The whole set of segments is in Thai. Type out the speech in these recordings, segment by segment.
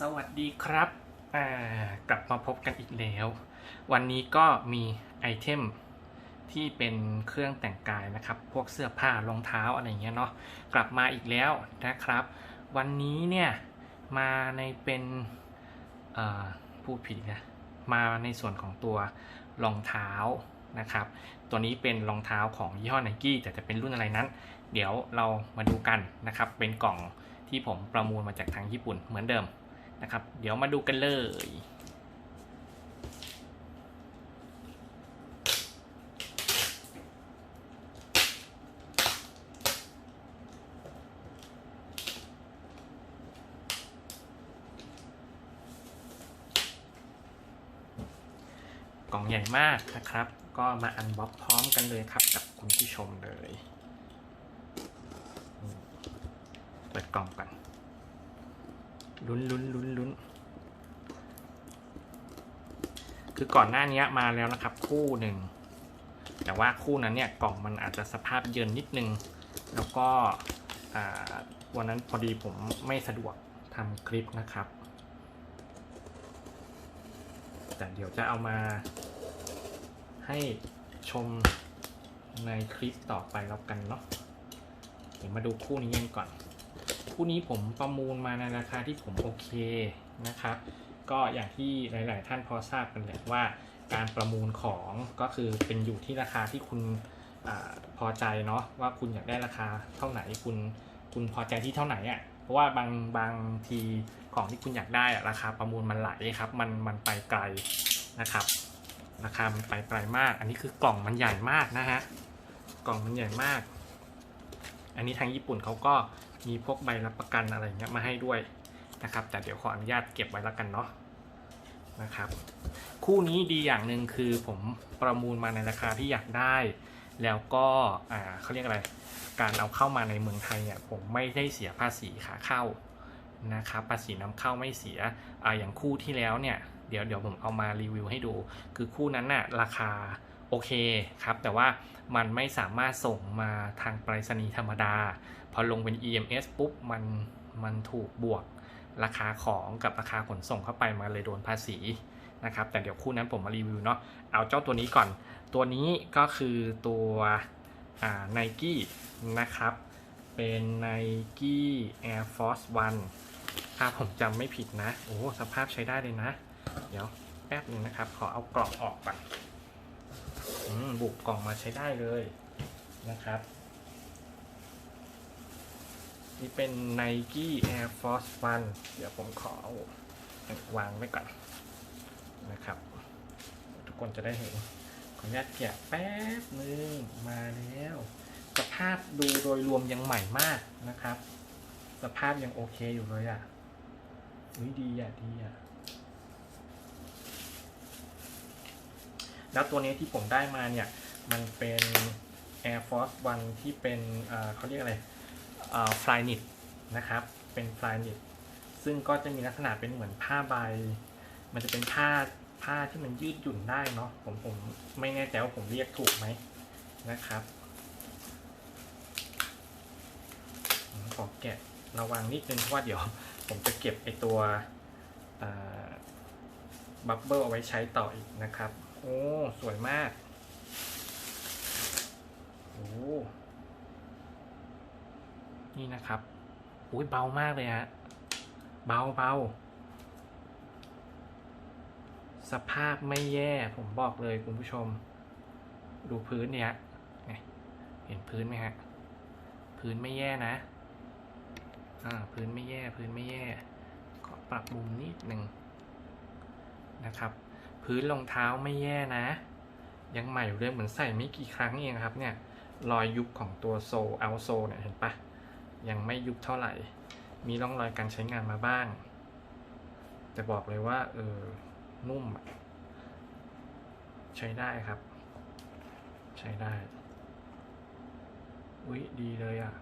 สวัสดีครับ กลับมาพบกันอีกแล้ว วันนี้ก็มีไอเทมที่เป็นเครื่องแต่งกายนะครับ พวกเสื้อผ้ารองเท้าอะไรเงี้ยเนาะ กลับมาอีกแล้วนะครับ วันนี้เนี่ยมาในเป็นพูดผิดนะ มาในส่วนของตัวรองเท้านะครับ ตัวนี้เป็นรองเท้าของยี่ห้อไนกี้แต่จะเป็นรุ่นอะไรนั้น เดี๋ยวเรามาดูกันนะครับ เป็นกล่องที่ผมประมูลมาจากทางญี่ปุ่นเหมือนเดิม นะครับ เดี๋ยวมาดูกันเลย กล่องใหญ่มากนะครับ ก็มาอันบ็อกพร้อมกันเลยครับกับคุณผู้ชมเลย เปิดกล่องก่อน ลุ้นลุ้นลุ้นลุ้นคือก่อนหน้านี้มาแล้วนะครับ คู่หนึ่ง แต่ว่าคู่นั้นเนี่ยกล่องมันอาจจะสภาพเยินนิดนึง แล้วก็วันนั้นพอดีผมไม่สะดวกทำคลิปนะครับ แต่เดี๋ยวจะเอามาให้ชมในคลิปต่อไปแล้วกันเนาะเดี๋ยวมาดูคู่นี้กันก่อน คู่นี้ผมประมูลมาในราคาที่ผมโอเคนะครับก็อย่างที่หลาย ๆ ท่านพอทราบกันแหละว่า การประมูลของก็คือเป็นอยู่ที่ราคาที่คุณอพอใจเนาะว่าคุณอยากได้ราคาเท่าไหนคุณคุณพอใจที่เท่าไหนอะ่ะเพราะว่าบางบางทีของที่คุณอยากได้อะราคาประมูลมันไหลครับมันมันไปไกลนะครับ ราคามันไปไกลมาก อันนี้คือกล่องมันใหญ่มากนะฮะกล่องมันใหญ่มาก อันนี้ทางญี่ปุ่นเขาก็มีพวกใบรับประกันอะไรเงี้ยมาให้ด้วยนะครับ แต่เดี๋ยวขออนุญาตเก็บไว้แล้วกันเนาะนะครับ คู่นี้ดีอย่างหนึ่งคือผมประมูลมาในราคาที่อยากได้ แล้วก็อ่าเขาเรียกอะไร การเอาเข้ามาในเมืองไทยเนี่ยผมไม่ได้เสียภาษีขาเข้านะครับภาษีนำเข้าไม่เสียอ่าอย่างคู่ที่แล้วเนี่ยเดี๋ยวเดี๋ยวผมเอามารีวิวให้ดู คือคู่นั้นน่ะราคา โอเคครับ แต่ว่ามันไม่สามารถส่งมาทางไปรษณีย์ธรรมดา พอลงเป็น EMS ปุ๊บมันมันถูกบวกราคาของกับราคาขนส่งเข้าไปมาเลยโดนภาษีนะครับ แต่เดี๋ยวคู่นั้นผมมารีวิวเนาะเอาเจ้าตัวนี้ก่อน ตัวนี้ก็คือตัวไนกี้นะครับ เป็น Nike Air Force One ถ้าผมจำไม่ผิดนะ โอ้สภาพใช้ได้เลยนะ เดี๋ยวแป๊บนึงนะครับ ขอเอากล่องออกก่อน บุกกล่องมาใช้ได้เลยนะครับ นี่เป็น Nike Air Force One เดี๋ยวผมขอเอาวางไว้ก่อนนะครับ ทุกคนจะได้เห็นขออนุญาตแกะแป๊บหนึงมาแล้วสภาพดูโดยรวมยังใหม่มากนะครับ สภาพยังโอเคอยู่เลยอะอุ้ยดีอะดีอะ แล้วตัวนี้ที่ผมได้มาเนี่ย มันเป็น Air Force One ที่เป็นเขาเรียกอะไรฟลายนิตนะครับ เป็นฟลายนิตซึ่งก็จะมีลักษณะเป็นเหมือนผ้าใบ มันจะเป็นผ้าผ้าที่มันยืดหยุ่นได้เนาะผมผมไม่แน่ใจว่าผมเรียกถูกไหมนะครับขอแกะระวังนิดนึงเพราะว่าเดี๋ยวผมจะเก็บไอตัวบับเบิลเอาไว้ใช้ต่ออีกนะครับ โอ้ สวยมาก โอ้ นี่นะครับอุ้ยเบามากเลยฮะ เบาเบาสภาพไม่แย่ผมบอกเลยคุณผู้ชม ดูพื้นเนี่ยเนี่ยเห็นพื้นไหมฮะ พื้นไม่แย่นะ อ่า พื้นไม่แย่ พื้นไม่แย่ ขอปรับมุมนิดหนึ่งนะครับ พื้นรองเท้าไม่แย่นะ ยังใหม่อยู่เลยเหมือนใส่ไม่กี่ครั้งเองครับเนี่ยรอยยุบของตัวโซเอาโซเนี่ยเห็นปะยังไม่ยุบเท่าไหร่ มีร่องรอยการใช้งานมาบ้าง แต่บอกเลยว่าเออนุ่ม ใช้ได้ครับ ใช้ได้ อุ๊ยดีเลยอะ่ะ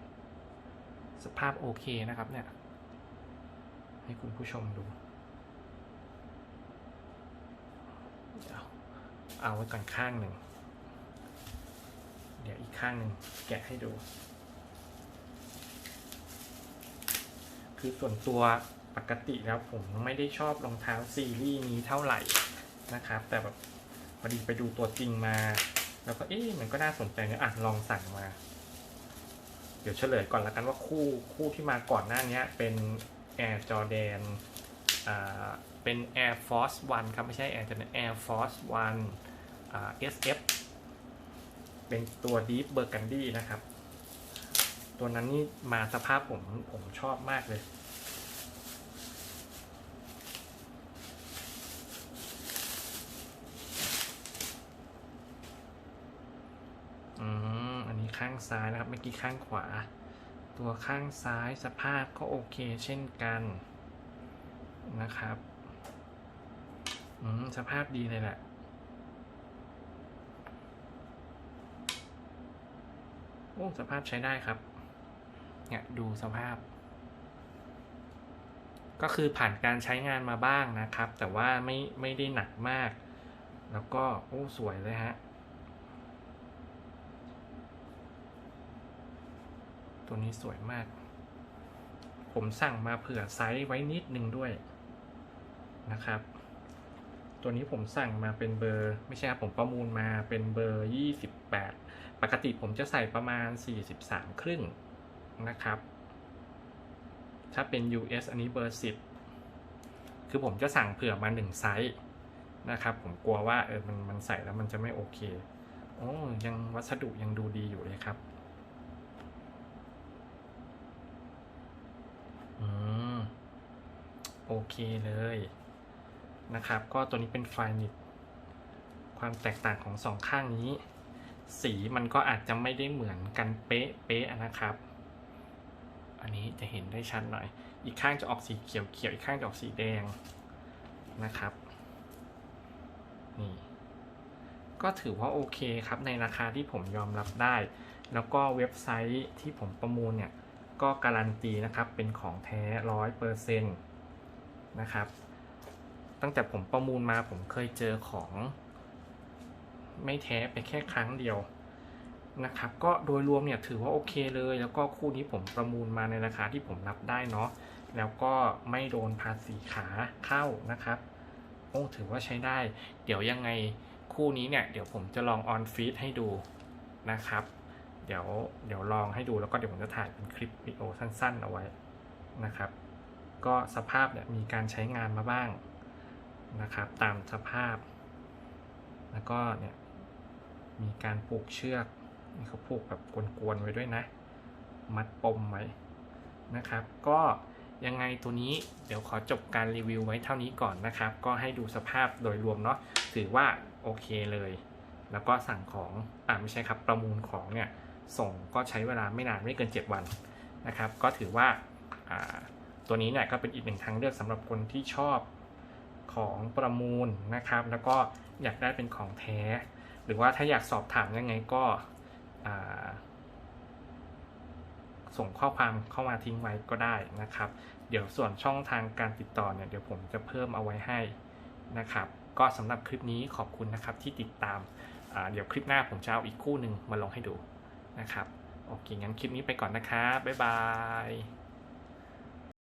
สภาพโอเคนะครับเนี่ย ให้คุณผู้ชมดู เดี๋ยว เอาไว้ก่อนข้างหนึ่ง เดี๋ยวอีกข้างหนึ่งแกะให้ดู คือส่วนตัวปกติแล้วผมไม่ได้ชอบรองเท้าซีรีส์นี้เท่าไหร่นะครับ แต่แบบพอดีไปดูตัวจริงมา แล้วก็เอ๊ะมันก็น่าสนใจเนี่ยอะลองสั่งมา เดี๋ยวเฉลยก่อนละกันว่าคู่คู่ที่มาก่อนหน้านี้เป็น Air Jordan อ่า เป็น Air Force One ครับ ไม่ใช่ Air Jordan Air Force One SF เป็นตัว Deep Burgundy นะครับ ตัวนั้นนี่มาสภาพผมผมชอบมากเลย อืม อันนี้ข้างซ้ายนะครับ เมื่อกี้ข้างขวา ตัวข้างซ้ายสภาพก็โอเคเช่นกันนะครับ อืม สภาพดีเลยแหละโอ้สภาพใช้ได้ครับ เนี่ยดูสภาพ ก็คือผ่านการใช้งานมาบ้างนะครับ แต่ว่าไม่ไม่ได้หนักมาก แล้วก็โอ้สวยเลยฮะ ตัวนี้สวยมาก ผมสั่งมาเผื่อไซส์ไว้นิดนึงด้วยนะครับ ตัวนี้ผมสั่งมาเป็นเบอร์ ไม่ใช่ครับผมประมูลมาเป็นเบอร์ 28 ปกติผมจะใส่ประมาณ 43 ครึ่งนะครับ ถ้าเป็น US อันนี้เบอร์ 10 คือผมจะสั่งเผื่อมา 1 ไซส์นะครับผมกลัวว่าเออมันมันใส่แล้วมันจะไม่โอเค โอ้ยังวัสดุยังดูดีอยู่เลยครับ อืม โอเคเลย นะครับ ก็ตัวนี้เป็นไฟนิตความแตกต่างของสองข้างนี้ สีมันก็อาจจะไม่ได้เหมือนกันเป๊ะเป๊ะนะครับ อันนี้จะเห็นได้ชัดหน่อย อีกข้างจะออกสีเขียวเขียวอีกข้างจะออกสีแดงนะครับนี่ก็ถือว่าโอเคครับในราคาที่ผมยอมรับได้ แล้วก็เว็บไซต์ที่ผมประมูลเนี่ย ก็การันตีนะครับเป็นของแท้ร้อยเปอร์เซ็นต์นะครับ ตั้งแต่ผมประมูลมาผมเคยเจอของ ไม่แท้ไปแค่ครั้งเดียวนะครับ ก็โดยรวมเนี่ยถือว่าโอเคเลย แล้วก็คู่นี้ผมประมูลมาในราคาที่ผมรับได้เนาะแล้วก็ไม่โดนภาษีขาเข้านะครับโอ้ถือว่าใช้ได้ เดี๋ยวยังไงคู่นี้เนี่ย เดี๋ยวผมจะลองออนฟีดให้ดูนะครับ เดี๋ยวเดี๋ยวลองให้ดูแล้วก็เดี๋ยวผมจะถ่ายเป็นคลิปวิดีโอสั้นๆเอาไว้นะครับ ก็สภาพเนี่ยมีการใช้งานมาบ้าง นะครับ ตามสภาพ แล้วก็เนี่ยมีการผูกเชือกนี่เขาผูกแบบกวนๆไว้ด้วยนะ มัดปมไว้นะครับ ก็ยังไงตัวนี้เดี๋ยวขอจบการรีวิวไว้เท่านี้ก่อนนะครับ ก็ให้ดูสภาพโดยรวมเนาะถือว่าโอเคเลย แล้วก็สั่งของอ่าไม่ใช่ครับประมูลของเนี่ยส่งก็ใช้เวลาไม่นานไม่เกิน 7 วันนะครับ ก็ถือว่าตัวนี้เนี่ยก็เป็นอีกหนึ่งทางเลือกสำหรับคนที่ชอบ ของประมูลนะครับ แล้วก็อยากได้เป็นของแท้ หรือว่าถ้าอยากสอบถามยังไงก็ส่งข้อความเข้ามาทิ้งไว้ก็ได้นะครับ เดี๋ยวส่วนช่องทางการติดต่อเนี่ยเดี๋ยวผมจะเพิ่มเอาไว้ให้นะครับ ก็สำหรับคลิปนี้ขอบคุณนะครับที่ติดตาม เดี๋ยวคลิปหน้าผมจะเอาอีกคู่หนึ่งมาลองให้ดูนะครับ โอเคงั้นคลิปนี้ไปก่อนนะครับ บ๊ายบาย